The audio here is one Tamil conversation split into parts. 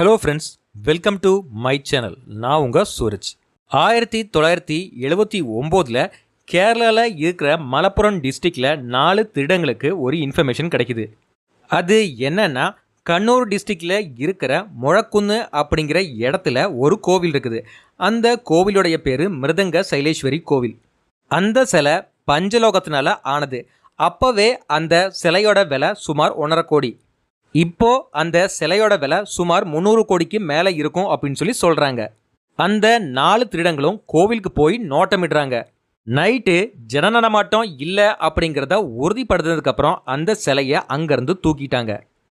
Hello friends welcome to my channel நான் உங்கள் சூரஜ். ஆயிரத்தி தொள்ளாயிரத்தி எழுபத்தி ஒம்போதில் கேரளாவில் இருக்கிற மலப்புரம் டிஸ்ட்ரிக்டில் நாலு திருடங்களுக்கு ஒரு இன்ஃபர்மேஷன் கிடைக்குது. அது என்னன்னா கண்ணூர் டிஸ்ட்ரிக்டில் இருக்கிற முழக்குன்னு அப்படிங்கிற இடத்துல ஒரு கோவில் இருக்குது. அந்த கோவிலுடைய பேர் மிருதங்க சைலேஸ்வரி கோவில். அந்த சிலை பஞ்சலோகத்தினால ஆனது. அப்போவே அந்த சிலையோட விலை சுமார் ஒன்றரை கோடி. இப்போ அந்த சிலையோட விலை சுமார் முந்நூறு கோடிக்கு மேலே இருக்கும் அப்படின்னு சொல்லி சொல்கிறாங்க அந்த நாலு திருடங்களும் கோவிலுக்கு போய் நோட்டமிடுறாங்க. நைட்டு ஜனநடமாட்டம் இல்லை அப்படிங்கிறத உறுதிப்படுத்தினதுக்கப்புறம் அந்த சிலையை அங்கேருந்து தூக்கிட்டாங்க.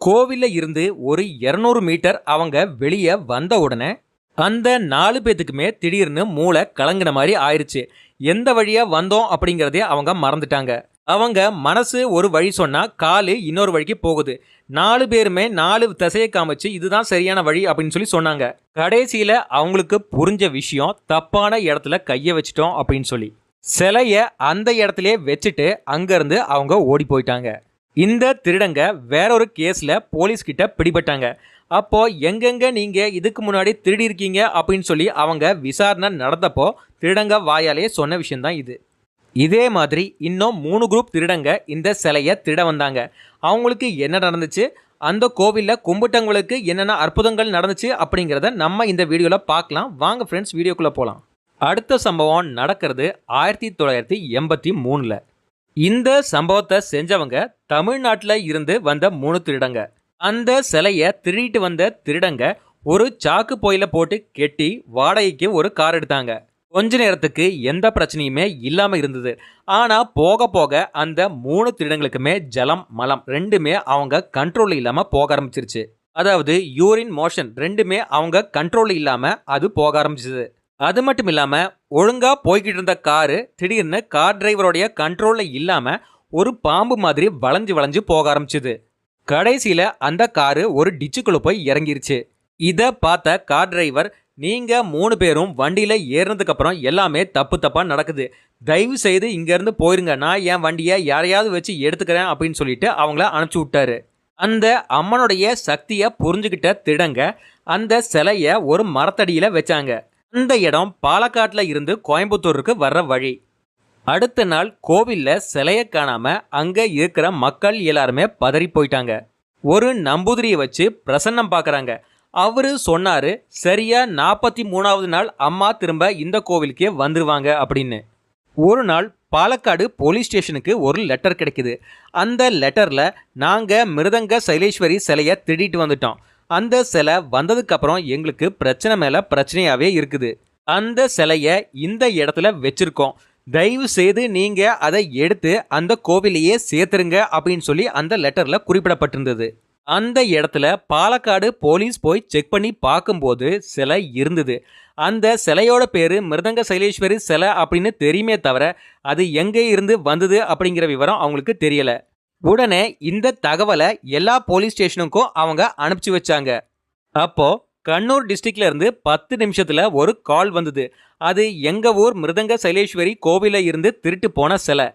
கோவிலில் இருந்து ஒரு இரநூறு மீட்டர் அவங்க வெளியே வந்த உடனே அந்த நாலு பேத்துக்குமே திடீர்னு மூளை கலங்கின மாதிரி ஆயிடுச்சு எந்த வழியாக வந்தோம் அப்படிங்கிறதே அவங்க மறந்துட்டாங்க. அவங்க மனசு ஒரு வழி சொன்னால் காலு இன்னொரு வழிக்கு போகுது. நாலு பேருமே நாலு திசையை காமிச்சு இதுதான் சரியான வழி அப்படின்னு சொல்லி சொன்னாங்க. கடைசியில் அவங்களுக்கு புரிஞ்ச விஷயம் தப்பான இடத்துல கையை வச்சிட்டோம் அப்படின்னு சொல்லி. சிலையை அந்த இடத்துலயே வச்சுட்டு அங்கேருந்து அவங்க ஓடி போயிட்டாங்க. இந்த திருடங்க வேற ஒரு கேஸில் போலீஸ்கிட்ட பிடிபட்டாங்க. அப்போ எங்கெங்க நீங்கள் இதுக்கு முன்னாடி திருடி இருக்கீங்க? அப்படின்னு சொல்லி அவங்க விசாரணை நடந்தப்போ திருடங்க வாயாலே சொன்ன விஷயம்தான் இது. இதே மாதிரி இன்னும் மூணு குரூப் திருடங்க இந்த சிலையை திருட வந்தாங்க. அவங்களுக்கு என்ன நடந்துச்சு? அந்த கோவிலில் கும்பிட்டவங்களுக்கு என்னென்ன அற்புதங்கள் நடந்துச்சு அப்படிங்கிறத நம்ம இந்த வீடியோவில் பார்க்கலாம். வாங்க ஃப்ரெண்ட்ஸ் வீடியோக்குள்ளே போகலாம் அடுத்த சம்பவம் நடக்கிறது ஆயிரத்தி தொள்ளாயிரத்தி எண்பத்தி மூணில். இந்த சம்பவத்தை செஞ்சவங்க தமிழ்நாட்டில் இருந்து வந்த மூணு திருடங்க. அந்த சிலையை திருடிட்டு வந்த திருடங்க ஒரு சாக்கு போயில போட்டு கெட்டி வாடகைக்கு ஒரு கார் எடுத்தாங்க. கொஞ்ச நேரத்துக்கு எந்த பிரச்சனையுமே இல்லாமல் இருந்தது. ஆனால் போக போக அந்த மூணு திருடங்களுக்குமே ஜலம் மலம் ரெண்டுமே அவங்க கண்ட்ரோல் இல்லாமல் போக ஆரம்பிச்சிருச்சு. அதாவது யூரின் மோஷன் ரெண்டுமே அவங்க கண்ட்ரோல் இல்லாமல் அது போக ஆரம்பிச்சது. அது மட்டும் இல்லாமல் ஒழுங்காக போய்கிட்டு இருந்த காரு திடீர்னு கார் டிரைவருடைய கண்ட்ரோலில் இல்லாமல் ஒரு பாம்பு மாதிரி வளைஞ்சு வளைஞ்சு போக ஆரம்பிச்சிது. கடைசியில் அந்த காரு ஒரு டிச்சுக்குள்ளே போய் இறங்கிருச்சு. இதை பார்த்த கார் டிரைவர் நீங்கள் மூணு பேரும் வண்டியில் ஏறினதுக்கப்புறம் எல்லாமே தப்பு தப்பாக நடக்குது. தயவு செய்து இங்கேருந்து போயிருங்க. நான் என் வண்டியை யாரையாவது வச்சு எடுத்துக்கிறேன் அப்படின்னு சொல்லிட்டு அவங்கள அனுப்பிச்சி விட்டாரு. அந்த அம்மனுடைய சக்தியை புரிஞ்சுக்கிட்ட திடங்க அந்த சிலையை ஒரு மரத்தடியில் வச்சாங்க. அந்த இடம் பாலக்காட்டில் இருந்து கோயம்புத்தூருக்கு வர்ற வழி. அடுத்த நாள் கோவிலில் சிலையை காணாமல் அங்கே இருக்கிற மக்கள் எல்லாருமே பதறி போயிட்டாங்க. ஒரு நம்பூதிரியை வச்சு பிரசன்னம் பார்க்குறாங்க அவரு சொன்னாரு சரியா நாற்பத்தி மூணாவது நாள் அம்மா திரும்ப இந்த கோவிலுக்கே வந்துருவாங்க அப்படின்னு. ஒரு நாள் பாலக்காடு போலீஸ் ஸ்டேஷனுக்கு ஒரு லெட்டர் கிடைக்குது. அந்த லெட்டரில் நாங்கள் மிருதங்க சைலேஸ்வரி சிலையை திருடிட்டு வந்துட்டோம். அந்த சிலை வந்ததுக்கப்புறம் எங்களுக்கு பிரச்சனை மேலே பிரச்சனையாகவே இருக்குது. அந்த சிலையை இந்த இடத்துல வச்சுருக்கோம். தயவு செய்து நீங்கள் அதை எடுத்து அந்த கோவிலையே சேர்த்துருங்க அப்படின்னு சொல்லி அந்த லெட்டரில் குறிப்பிடப்பட்டிருந்தது. அந்த இடத்துல பாலக்காடு போலீஸ் போய் செக் பண்ணி பார்க்கும்போது சிலை இருந்தது. அந்த சிலையோட பேர் மிருதங்க சைலேஸ்வரி சிலை அப்படின்னு தெரியுமே தவிர அது எங்கே இருந்து வந்தது அப்படிங்கிற விவரம் அவங்களுக்கு தெரியலை. உடனே இந்த தகவலை எல்லா போலீஸ் ஸ்டேஷனுக்கும் அவங்க அனுப்பிச்சு வச்சாங்க. அப்போது கண்ணூர் டிஸ்ட்ரிக்ட்ல இருந்து பத்து நிமிஷத்தில் ஒரு கால் வந்தது. அது எங்கள் ஊர் மிருதங்க சைலேஸ்வரி கோவிலில் இருந்து திருட்டு போன சிலை.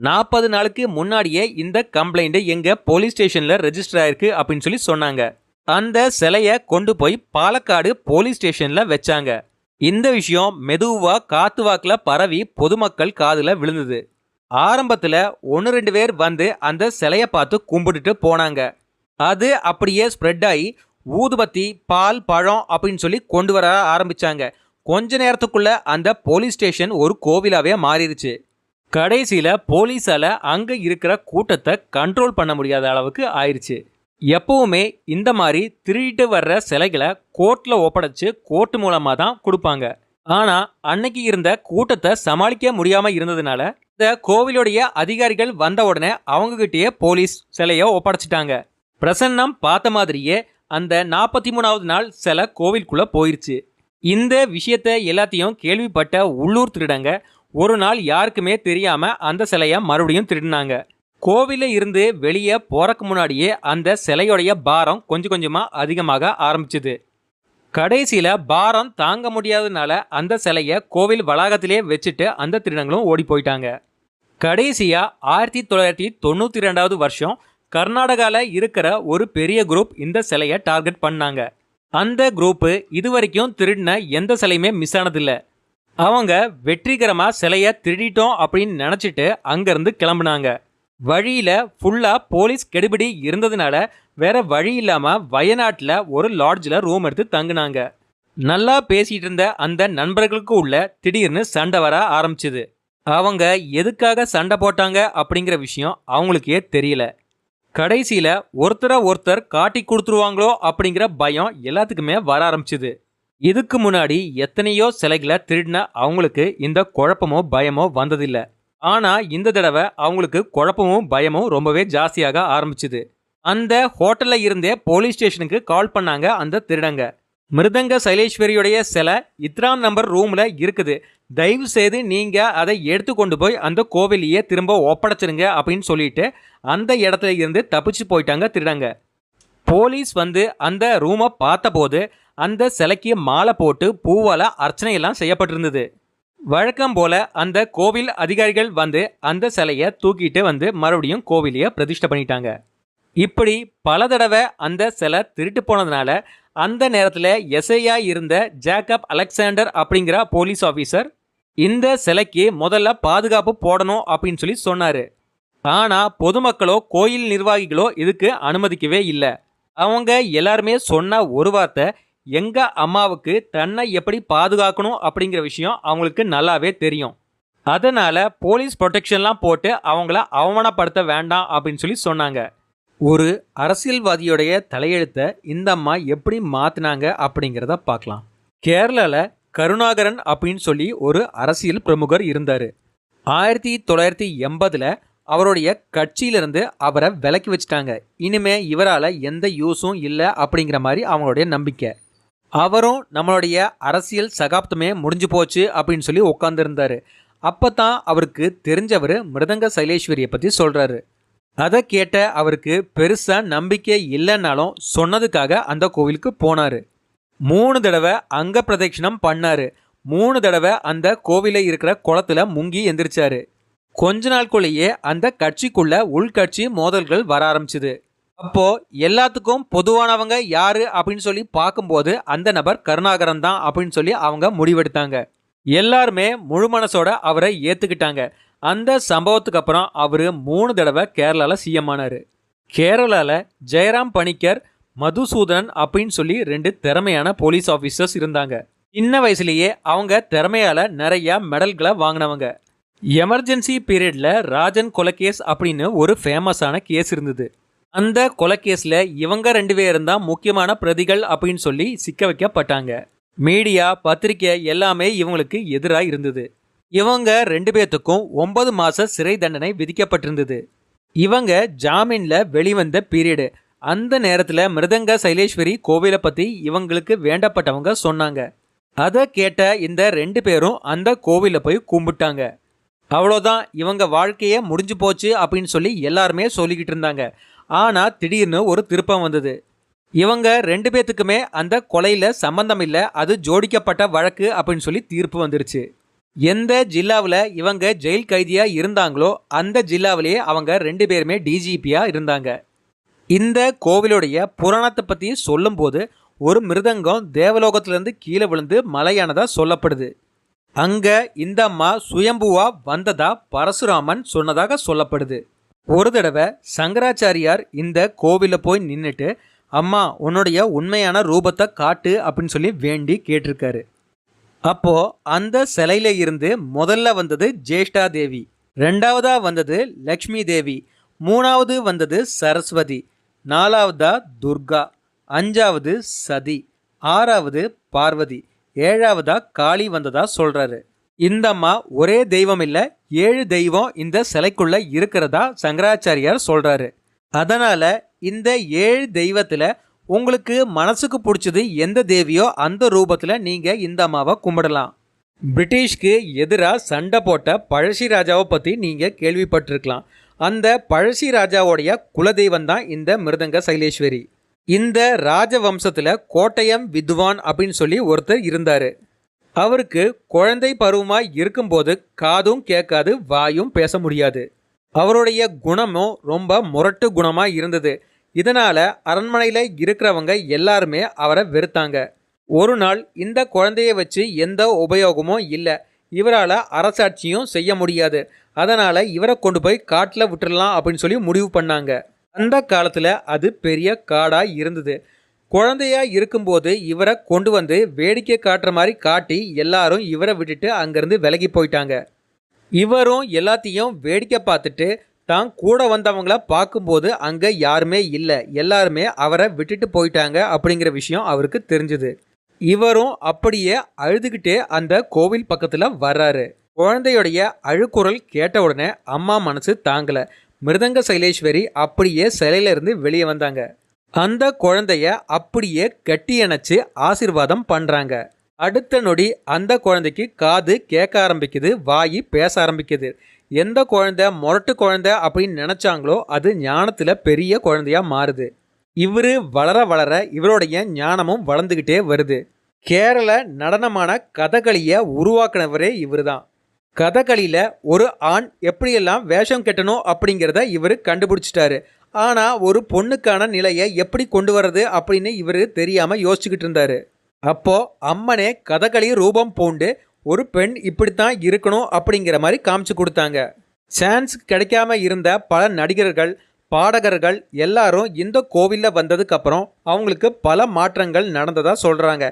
நாற்பது நாளுக்கு முன்னாடியே இந்த கம்ப்ளைண்ட் எங்க போலீஸ் ஸ்டேஷன்ல ரெஜிஸ்டர் ஆயிருக்கு அப்படின்னு சொல்லி சொன்னாங்க. அந்த சிலையை கொண்டு போய் பாலக்காடு போலீஸ் ஸ்டேஷன்ல வச்சாங்க. இந்த விஷயம் மெதுவா காத்து வாக்குல பரவி பொதுமக்கள் காதுல விழுந்தது. ஆரம்பத்துல ஒன்று ரெண்டு பேர் வந்து அந்த சிலையை பார்த்து கும்பிட்டுட்டு போனாங்க. அது அப்படியே ஸ்ப்ரெட் ஆகி ஊதுபத்தி பால் பழம் அப்படின்னு சொல்லி கொண்டு வர ஆரம்பிச்சாங்க. கொஞ்ச நேரத்துக்குள்ள அந்த போலீஸ் ஸ்டேஷன் ஒரு கோவிலாவே மாறிடுச்சு. கடைசியில் போலீஸால் அங்கே இருக்கிற கூட்டத்தை கண்ட்ரோல் பண்ண முடியாத அளவுக்கு ஆயிடுச்சு எப்பவுமே இந்த மாதிரி திருடிட்டு வர்ற சிலைகளை கோர்ட்டில் ஒப்படைச்சு கோர்ட் மூலமாக தான் கொடுப்பாங்க. ஆனால் அன்னைக்கு இருந்த கூட்டத்தை சமாளிக்க முடியாமல் இருந்ததுனால இந்த கோவிலுடைய அதிகாரிகள் வந்த உடனே அவங்கக்கிட்டேயே போலீஸ் சிலையை ஒப்படைச்சிட்டாங்க. பிரசன்னம் பார்த்த மாதிரியே அந்த நாற்பத்தி மூணாவது நாள் சிலை கோவிலுக்குள்ளே போயிருச்சு. இந்த விஷயத்தை எல்லாத்தையும் கேள்விப்பட்ட உள்ளூர் திருடங்க ஒரு நாள் யாருக்குமே தெரியாம அந்த சிலையை மறுபடியும் திருடினாங்க. கோவில இருந்து வெளியே போறக்கு முன்னாடியே அந்த சிலையோடைய பாரம் கொஞ்சம் கொஞ்சமா அதிகமாக ஆரம்பிச்சுது. கடைசியில் பாரம் தாங்க முடியாததுனால அந்த சிலையை கோவில் வளாகத்திலே வச்சுட்டு அந்த திருடங்களும் ஓடி போயிட்டாங்க. கடைசியாக ஆயிரத்தி தொள்ளாயிரத்தி தொண்ணூற்றி ரெண்டாவது வருஷம் கர்நாடகாவில் இருக்கிற ஒரு பெரிய குரூப் இந்த சிலையை டார்கெட் பண்ணாங்க. அந்த குரூப்பு இதுவரைக்கும் திருடின எந்த சிலையுமே மிஸ் ஆனதில்ல. அவங்க வெற்றிகரமாக சிலையை திருடிட்டோம் அப்படின்னு நினச்சிட்டு அங்கேருந்து கிளம்புனாங்க. வழியில் ஃபுல்லாக போலீஸ் கெடுபிடி இருந்ததுனால வேற வழி இல்லாமல் வயநாட்டில் ஒரு லாட்ஜில் ரூம் எடுத்து தங்குனாங்க. நல்லா பேசிகிட்டு இருந்த அந்த நண்பர்களுக்கு உள்ள திடீர்னு சண்டை வர ஆரம்பிச்சுது. அவங்க எதுக்காக சண்டை போட்டாங்க அப்படிங்கிற விஷயம் அவங்களுக்கே தெரியல. கடைசியில் ஒருத்தரை ஒருத்தர் காட்டி கொடுத்துருவாங்களோ அப்படிங்கிற பயம் எல்லாத்துக்குமே வர ஆரம்பிச்சுது. இதுக்கு முன்னாடி எத்தனையோ சிலைகளை திருடின அவங்களுக்கு இந்த குழப்பமோ பயமோ வந்ததில்லை. ஆனால் இந்த தடவை அவங்களுக்கு குழப்பமும் பயமும் ரொம்பவே ஜாஸ்தியாக ஆரம்பிச்சுது. அந்த ஹோட்டலில் இருந்தே போலீஸ் ஸ்டேஷனுக்கு கால் பண்ணாங்க அந்த திருடங்க. மிருதங்க சைலேஸ்வரியுடைய சிலை இத்ராம் நம்பர் ரூமில் இருக்குது. தயவு செய்து நீங்கள் அதை எடுத்து கொண்டு போய் அந்த கோவிலையே திரும்ப ஒப்படைச்சிருங்க அப்படின்னு சொல்லிட்டு அந்த இடத்துல இருந்து தப்பிச்சு போயிட்டாங்க திருடங்க. போலீஸ் வந்து அந்த ரூமை பார்த்தபோது அந்த சிலைக்கு மாலை போட்டு பூவால் அர்ச்சனையெல்லாம் செய்யப்பட்டிருந்தது. வழக்கம் போல அந்த கோவில் அதிகாரிகள் வந்து அந்த சிலையை தூக்கிட்டு வந்து மறுபடியும் கோவிலையே பிரதிஷ்டை பண்ணிட்டாங்க. இப்படி பல தடவை அந்த சிலை திருட்டு போனதுனால அந்த நேரத்தில் எஸ்ஐயா இருந்த ஜேக்கப் அலெக்சாண்டர் அப்படிங்கிற போலீஸ் ஆஃபீஸர் இந்த சிலைக்கு முதல்ல பாதுகாப்பு போடணும் அப்படின்னு சொல்லி சொன்னார். ஆனால் பொதுமக்களோ கோயில் நிர்வாகிகளோ இதுக்கு அனுமதிக்கவே இல்லை. அவங்க எல்லாருமே சொன்ன ஒரு வார்த்தை எங்கள் அம்மாவுக்கு தன்னை எப்படி பாதுகாக்கணும் அப்படிங்கிற விஷயம் அவங்களுக்கு நல்லாவே தெரியும். அதனால் போலீஸ் ப்ரொடெக்ஷன்லாம் போட்டு அவங்கள அவமானப்படுத்த வேண்டாம் அப்படின்னு சொல்லி சொன்னாங்க. ஒரு அரசியல்வாதியுடைய தலையெழுத்தை இந்த அம்மா எப்படி மாற்றினாங்க அப்படிங்கிறத பார்க்கலாம். கேரளாவில் கருணாகரன் அப்படின்னு சொல்லி ஒரு அரசியல் பிரமுகர் இருந்தார். ஆயிரத்தி தொள்ளாயிரத்தி எண்பதில் அவருடைய கட்சியிலிருந்து அவரை விலக்கி வச்சுட்டாங்க. இனிமே இவரால் எந்த யூஸும் இல்லை அப்படிங்கிற மாதிரி அவங்களுடைய நம்பிக்கை. அவரும் நம்மளுடைய அரசியல் சகாப்தமே முடிஞ்சு போச்சு அப்படின்னு சொல்லி உட்காந்துருந்தார் அப்போ தான் அவருக்கு தெரிஞ்சவர் மிருதங்க சைலேஸ்வரியை பற்றி சொல்கிறாரு அதை கேட்ட அவருக்கு பெருசாக நம்பிக்கை இல்லைன்னாலும் சொன்னதுக்காக அந்த கோவிலுக்கு போனார். மூணு தடவை அங்க பிரதட்சிணம் பண்ணார். மூணு தடவை அந்த கோவிலில் இருக்கிற குளத்துல முங்கி எந்திரிச்சாரு. கொஞ்ச நாளுக்குள்ளேயே அந்த கட்சிக்குள்ள உள்கட்சி மோதல்கள் வர ஆரம்பிச்சுது. அப்போ எல்லாத்துக்கும் பொதுவானவங்க யாரு அப்படின்னு சொல்லி பார்க்கும்போது அந்த நபர் கருணாகரன் தான் அப்படின்னு சொல்லி அவங்க முடிவெடுத்தாங்க. எல்லாருமே முழு மனசோட அவரை ஏத்துக்கிட்டாங்க. அந்த சம்பவத்துக்கு அப்புறம் அவர் மூணு தடவை கேரளால சிஎம் ஆனார். கேரளால ஜெயராம் பணிக்கர் மதுசூதனன் அப்படின்னு சொல்லி ரெண்டு திறமையான போலீஸ் ஆஃபீஸர்ஸ் இருந்தாங்க. சின்ன வயசுலேயே அவங்க திறமையால நிறைய மெடல்களை வாங்கினவங்க. எமர்ஜென்சி பீரியடில் ராஜன் கொலைகேஸ் அப்படின்னு ஒரு ஃபேமஸான கேஸ் இருந்தது. அந்த கொலகேஸில் இவங்க ரெண்டு பேரும் தான் முக்கியமான பிரதிகள் அப்படின்னு சொல்லி சிக்க வைக்கப்பட்டாங்க. மீடியா பத்திரிக்கை எல்லாமே இவங்களுக்கு எதிராக இருந்தது. இவங்க ரெண்டு பேர்த்துக்கும் ஒன்பது மாத சிறை தண்டனை விதிக்கப்பட்டிருந்தது. இவங்க ஜாமீனில் வெளிவந்த பீரியடு அந்த நேரத்தில் மிருதங்க சைலேஸ்வரி கோவிலை பற்றி இவங்களுக்கு வேண்டப்பட்டவங்க சொன்னாங்க. அதை கேட்ட இந்த ரெண்டு பேரும் அந்த கோவிலை போய் கும்பிட்டாங்க. அவ்வளோதான் இவங்க வாழ்க்கையே முடிஞ்சு போச்சு அப்படின்னு சொல்லி எல்லாருமே சொல்லிக்கிட்டு இருந்தாங்க. ஆனால் திடீர்னு ஒரு திருப்பம் வந்தது. இவங்க ரெண்டு பேத்துக்குமே அந்த கொலையில் சம்பந்தம் இல்லை அது ஜோடிக்கப்பட்ட வழக்கு அப்படின்னு சொல்லி தீர்ப்பு வந்துருச்சு. எந்த ஜில்லாவில் இவங்க ஜெயில் கைதியாக இருந்தாங்களோ அந்த ஜில்லாவிலேயே அவங்க ரெண்டு பேருமே டிஜிபியாக இருந்தாங்க. இந்த கோவிலுடைய புராணத்தை பற்றி சொல்லும்போது ஒரு மிருதங்கம் தேவலோகத்திலிருந்து கீழே விழுந்து மலையானதாக சொல்லப்படுது. அங்க இந்த அம்மா சுயம்புவா வந்ததா பரசுராமன் சொன்னதாக சொல்லப்படுது. ஒரு தடவை சங்கராச்சாரியார் இந்த கோவிலில் போய் நின்றுட்டு அம்மா உன்னுடைய உண்மையான ரூபத்தை காட்டு அப்படின்னு சொல்லி வேண்டி கேட்டிருக்காரு. அப்போ அந்த சிலையில இருந்து முதல்ல வந்தது ஜேஷ்டா தேவி ரெண்டாவதா வந்தது லக்ஷ்மி தேவி மூணாவது வந்தது சரஸ்வதி நாலாவதா துர்கா அஞ்சாவது சதி ஆறாவது பார்வதி ஏழாவதா காளி வந்ததா சொல்றாரு. இந்த அம்மா ஒரே தெய்வம் இல்ல ஏழு தெய்வம் இந்த சிலைக்குள்ள இருக்கிறதா சங்கராச்சாரியார் சொல்றாரு. அதனால இந்த ஏழு தெய்வத்துல உங்களுக்கு மனசுக்கு பிடிச்சது எந்த தேவியோ அந்த ரூபத்துல நீங்க இந்த அம்மாவை கும்பிடலாம். பிரிட்டிஷ்க்கு எதிராக சண்டை போட்ட பழசி ராஜாவை பற்றி நீங்கள் கேள்விப்பட்டிருக்கலாம். அந்த பழசி ராஜாவோடைய குலதெய்வம் தான் இந்த மிருதங்க சைலேஸ்வரி. இந்த ராஜவம்சத்தில் கோட்டயம் வித்வான் அப்படின்னு சொல்லி ஒருத்தர் இருந்தார். அவருக்கு குழந்தை பருவமாக இருக்கும்போது காதும் கேட்காது வாயும் பேச முடியாது. அவருடைய குணமும் ரொம்ப முரட்டு குணமாக இருந்தது. இதனால் அரண்மனையில் இருக்கிறவங்க எல்லாருமே அவரை வெறுத்தாங்க. ஒரு நாள் இந்த குழந்தையை வச்சு எந்த உபயோகமும் இல்லை. இவரால் அரசாட்சியும் செய்ய முடியாது. அதனால் இவரை கொண்டு போய் காட்டில் விட்டுடலாம் அப்படின்னு சொல்லி முடிவு பண்ணாங்க. அந்த காலத்தில் அது பெரிய காடாக இருந்தது. குழந்தையா இருக்கும்போது இவரை கொண்டு வந்து வேடிக்கை காட்டுற மாதிரி காட்டி எல்லாரும் இவரை விட்டுட்டு அங்கேருந்து விலகி போயிட்டாங்க. இவரும் எல்லாத்தையும் வேடிக்கை பார்த்துட்டு தான் கூட வந்தவங்கள பார்க்கும்போது அங்கே யாருமே இல்லை. எல்லாருமே அவரை விட்டுட்டு போயிட்டாங்க அப்படிங்கிற விஷயம் அவருக்கு தெரிஞ்சுது. இவரும் அப்படியே அழுதுகிட்டே அந்த கோவில் பக்கத்தில் வர்றாரு. குழந்தையுடைய அழுக்குரல் கேட்ட உடனே அம்மா மனசு தாங்கலை. மிருதங்க சைலேஸ்வரி அப்படியே சிலையிலிருந்து வெளியே வந்தாங்க. அந்த குழந்தைய அப்படியே கட்டி அணைச்சு ஆசீர்வாதம் பண்ணுறாங்க அடுத்த நொடி அந்த குழந்தைக்கு காது கேட்க ஆரம்பிக்குது வாய் பேச ஆரம்பிக்குது. எந்த குழந்தை முரட்டு குழந்தை அப்படின்னு நினச்சாங்களோ அது ஞானத்தில் பெரிய குழந்தையாக மாறுது. இவர் வளர வளர இவருடைய ஞானமும் வளர்ந்துக்கிட்டே வருது. கேரள நடனமான கதகளியை உருவாக்குனவரே இவர்தான். கதகளியில் ஒரு ஆண் எப்படியெல்லாம் வேஷம் கட்டணும் அப்படிங்கிறத இவர் கண்டுபிடிச்சிட்டாரு. ஆனால் ஒரு பொண்ணுக்கான நிலையை எப்படி கொண்டு வர்றது அப்படின்னு இவர் தெரியாமல் யோசிச்சுக்கிட்டு இருந்தாரு. அப்போது அம்மனே கதகளி ரூபம் பூண்டு ஒரு பெண் இப்படித்தான் இருக்கணும் அப்படிங்கிற மாதிரி காமிச்சு கொடுத்தாங்க. சான்ஸ் கிடைக்காம இருந்த பல நடிகர்கள் பாடகர்கள் எல்லாரும் இந்த கோவிலில் வந்ததுக்கப்புறம் அவங்களுக்கு பல மாற்றங்கள் நடந்ததாக சொல்கிறாங்க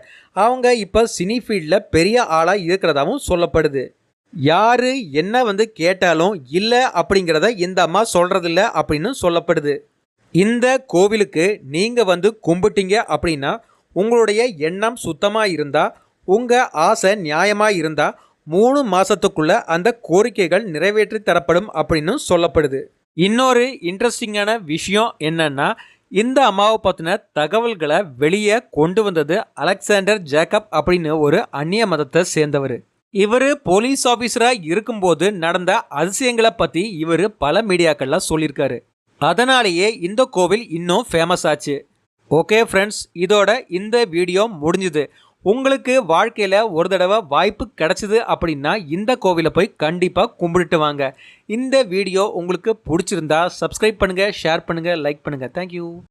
அவங்க இப்போ சினி ஃபீல்டில் பெரிய ஆளாக இருக்கிறதாவும் சொல்லப்படுது. யாரு என்ன வந்து கேட்டாலும் இல்லை அப்படிங்கிறத இந்த அம்மா சொல்கிறதில்ல அப்படின்னு சொல்லப்படுது. இந்த கோவிலுக்கு நீங்கள் வந்து கும்பிட்டீங்க அப்படின்னா உங்களுடைய எண்ணம் சுத்தமாக இருந்தால் உங்கள் ஆசை நியாயமாக இருந்தால் மூணு மாதத்துக்குள்ள அந்த கோரிக்கைகள் நிறைவேற்றி தரப்படும் அப்படின்னு சொல்லப்படுது. இன்னொரு இன்ட்ரெஸ்டிங்கான விஷயம் என்னன்னா இந்த அம்மாவை பற்றின தகவல்களை வெளியே கொண்டு வந்தது அலெக்சாண்டர் ஜேக்கப் அப்படின்னு ஒரு அந்நிய மதத்தை சேர்ந்தவர். இவர் போலீஸ் ஆஃபீஸராக இருக்கும்போது நடந்த அதிசயங்களை பற்றி இவர் பல மீடியாக்கள்லாம் சொல்லியிருக்காரு. அதனாலேயே இந்த கோவில் இன்னும் ஃபேமஸ் ஆச்சு. ஓகே ஃப்ரெண்ட்ஸ் இதோட இந்த வீடியோ முடிஞ்சுது. உங்களுக்கு வாழ்க்கையில் ஒரு தடவை வாய்ப்பு கிடச்சிது அப்படின்னா இந்த கோவிலை போய் கண்டிப்பாக கும்பிட்டு வாங்க. இந்த வீடியோ உங்களுக்கு பிடிச்சிருந்தா சப்ஸ்கிரைப் பண்ணுங்கள் ஷேர் பண்ணுங்கள் லைக் பண்ணுங்கள் தேங்க்யூ